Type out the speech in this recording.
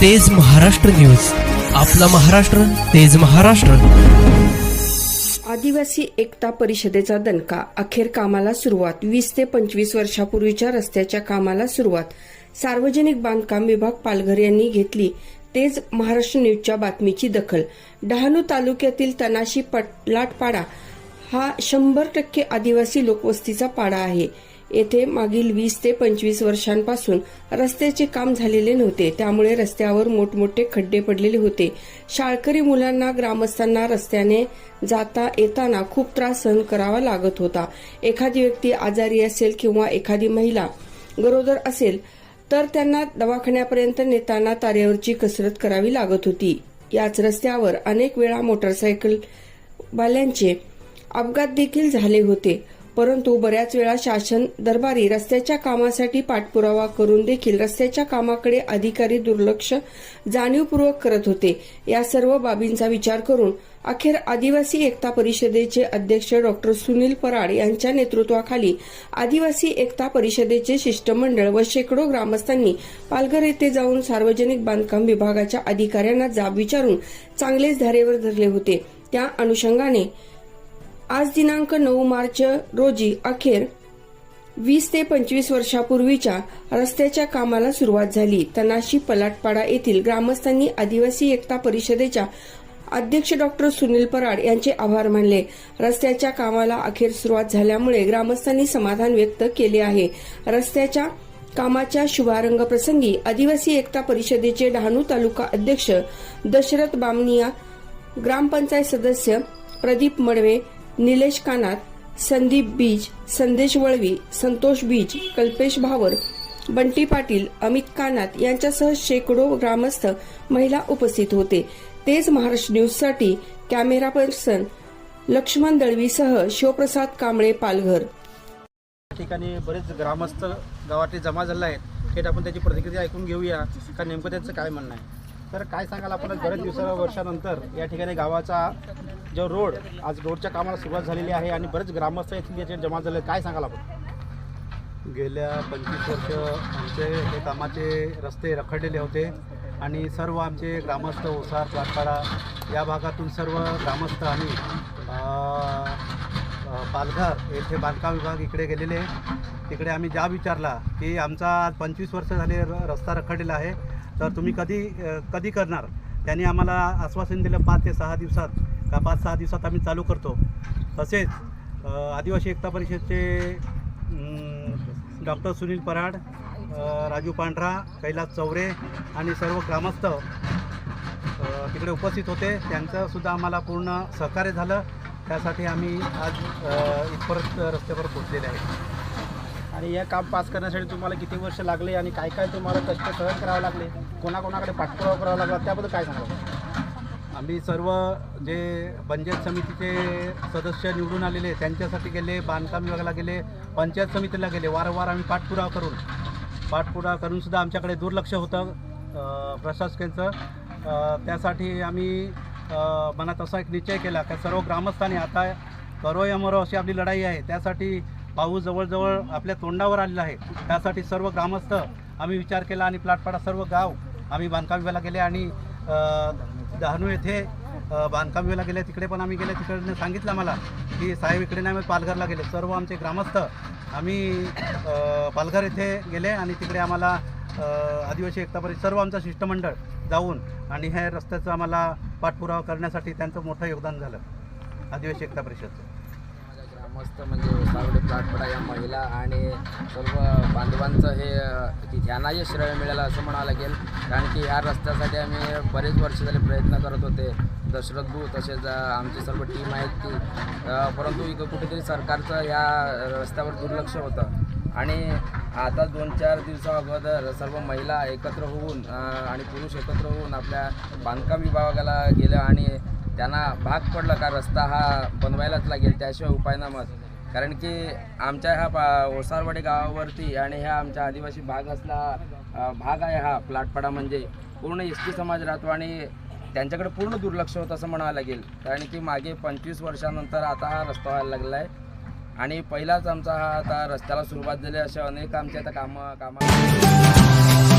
तेज महाराष्ट्र न्यूज. आपला महाराष्ट्र तेज महाराष्ट्र. आदिवासी एकता परिषदेचा दणका. अखेर कामाला सुरुवात. वीस ते पंचवीस वर्षापूर्वीच्या रस्त्याच्या कामाला सुरुवात. सार्वजनिक बांधकाम विभाग पालघर यांनी घेतली. तेज महाराष्ट्र न्यूजच्या बातमीची दखल. डहाणू तालुक्यातील तनाशी पटलाटपाडा हा शंभर टक्के आदिवासी लोकवस्तीचा पाडा आहे. येथे मागील वीस ते पंचवीस वर्षांपासून रस्त्याचे काम झालेले नव्हते. त्यामुळे रस्त्यावर मोठमोठे खड्डे पडलेले होते. शाळकरी मुलांना ग्रामस्थांना रस्त्याने जाता येताना खूप त्रास सहन करावा लागत होता. एखादी व्यक्ती आजारी असेल किंवा एखादी महिला गरोदर असेल तर त्यांना दवाखान्यापर्यंत नेताना तारेवरची कसरत करावी लागत होती. याच रस्त्यावर अनेक वेळा मोटरसायकल वाल्यांचे अपघात देखील झाले होते. परंतु बऱ्याच वेळा शासन दरबारी रस्त्याच्या कामासाठी पाठपुरावा करून देखील रस्त्याच्या कामाकडे अधिकारी दुर्लक्ष जाणीवपूर्वक करत होते. या सर्व बाबींचा विचार करून अखेर आदिवासी एकता परिषदेचे अध्यक्ष डॉक्टर सुनील पराड यांच्या नेतृत्वाखाली आदिवासी एकता परिषदेचे शिष्टमंडळ व शेकडो ग्रामस्थांनी पालघर येथे जाऊन सार्वजनिक बांधकाम विभागाच्या अधिकाऱ्यांना जाब विचारून चांगलेच धारेवर धरले होते. त्या अनुषंगाने आज दिनांक नऊ मार्च रोजी अखेर वीस ते पंचवीस वर्षापूर्वीच्या रस्त्याच्या कामाला सुरुवात झाली. तनाशी पलाटपाडा येथील ग्रामस्थांनी आदिवासी एकता परिषदेच्या अध्यक्ष डॉक्टर सुनील पराड यांचे आभार मानले. रस्त्याच्या कामाला अखेर सुरुवात झाल्यामुळे ग्रामस्थांनी समाधान व्यक्त केले आहे. रस्त्याच्या कामाच्या शुभारंभ प्रसंगी आदिवासी एकता परिषदेचे डहाणू तालुका अध्यक्ष दशरथ बामनिया ग्रामपंचायत सदस्य प्रदीप मडवे निलेश कानात संदीप बीज संदेश वळवी संतोष बीज कल्पेश भावर बंटी पाटील अमित कानात यांच्यासह शेकडो ग्रामस्थ महिला उपस्थित होते. तेच महाराष्ट्र न्यूजसाठी कॅमेरा पर्सन लक्ष्मण दळवीसह शिवप्रसाद कांबळे पालघर. या ठिकाणी बरेच ग्रामस्थ गावातले जमा झाले आहेत. थेट आपण त्याची प्रतिक्रिया ऐकून घेऊया का नेमकं त्यांचं काय म्हणणं आहे? तर काय सांगाल आपण? बरेच दिवसा वर्षानंतर या ठिकाणी गावाचा जो रोड आज रोडच्या कामाला सुरुवात झालेली आहे आणि बरेच ग्रामस्थ येथील जमा झाले काय सांगाल आपण? गेल्या पंचवीस वर्ष आमचे हे कामाचे रस्ते रखडलेले होते आणि सर्व आमचे ग्रामस्थ ओसार पाटपाडा या भागातून सर्व ग्रामस्थ आणि पालघर येथे बांधकाम विभाग इकडे गेलेले. तिकडे आम्ही ज्या विचारला की आमचा आज पंचवीस वर्ष झाले र रस्ता रखडलेला आहे तर तुम्ही कधी कधी करणार? त्यांनी आम्हाला आश्वासन दिलं पाच ते सहा दिवसात. का पाच सहा दिवसात आम्ही चालू करतो. तसेच आदिवासी एकता परिषदचे डॉक्टर सुनील पराड राजू पांढरा कैलास चौरे आणि सर्व ग्रामस्थ तिकडे उपस्थित होते. त्यांचंसुद्धा आम्हाला पूर्ण सहकार्य झालं. त्यासाठी आम्ही आज इथपर्यंत रस्त्यावर पोचलेले आहे. आणि हे काम पास करण्यासाठी तुम्हाला किती वर्ष लागले आणि काय काय तुम्हाला कष्ट सहन करावे लागले? कोणाकोणाकडे पाठपुरावा करावा लागला? त्याबद्दल काय सांगावं आम्ही सर्व जे पंचायत समितीचे सदस्य निवडून आलेले त्यांच्यासाठी गेले बांधकाम विभागाला गेले पंचायत समितीला गेले. वारंवार आम्ही पाठपुरावा करून पाठपुरावा करूनसुद्धा आमच्याकडे दुर्लक्ष होतं प्रशासकांचं त्यासाठी आम्ही मनात असा एक निश्चय केला की सर्व ग्रामस्थांनी आता करो या मरो अशी आपली लढाई आहे. त्यासाठी पाऊस जवळजवळ आपल्या तोंडावर आलेला आहे. त्यासाठी सर्व ग्रामस्थ आम्ही विचार केला आणि प्लाटपाडा सर्व गाव आम्ही बांधकाम विभागाला गेले आणि डहाणू येथे बांधकाम विभागाला गेले तिकडे पण आम्ही गेले तिकडनं सांगितलं आम्हाला की साहेब इकडे नाही आम्ही पालघरला गेले. सर्व आमचे ग्रामस्थ आम्ही पालघर येथे गेले आणि तिकडे आम्हाला आदिवासी एकता परिषद सर्व आमचं शिष्टमंडळ जाऊन आणि ह्या रस्त्याचं आम्हाला पाठपुरावा करण्यासाठी त्यांचं मोठं योगदान झालं आदिवासी एकता परिषदचं. मस्त म्हणजे सावडे प्लाटपडा या महिला आणि सर्व बांधवांचं हे ध्यानाचे श्रेय मिळालं असं म्हणावं लागेल कारण की ह्या रस्त्यासाठी आम्ही बरेच वर्ष झाले प्रयत्न करत होते. दशरथ भाऊ तसेच आमची सर्व टीम आहेत ती. परंतु इथं कुठेतरी सरकारचं या रस्त्यावर दुर्लक्ष होतं. आणि आता दोन चार दिवसा अगोदर सर्व महिला एकत्र होऊन आणि पुरुष एकत्र होऊन आपल्या बांधकाम विभागाला गेलं आणि त्यांना भाग पडलं का रस्ता हा बनवायलाच लागेल त्याशिवाय उपाय नमत कारण की आमच्या ह्या पा ओसारवाडी गावावरती आणि ह्या आमच्या आदिवासी भाग असला भाग आहे हा प्लाटपाडा म्हणजे. पूर्ण एस टी समाज राहतो आणि त्यांच्याकडे पूर्ण दुर्लक्ष होतं असं म्हणावं लागेल. कारण की मागे पंचवीस वर्षानंतर आता हा रस्ता व्हायला लागला आहे. आणि पहिलाच आमचा हा आता रस्त्याला सुरुवात झाली असे अनेक आमचे आता कामं कामं.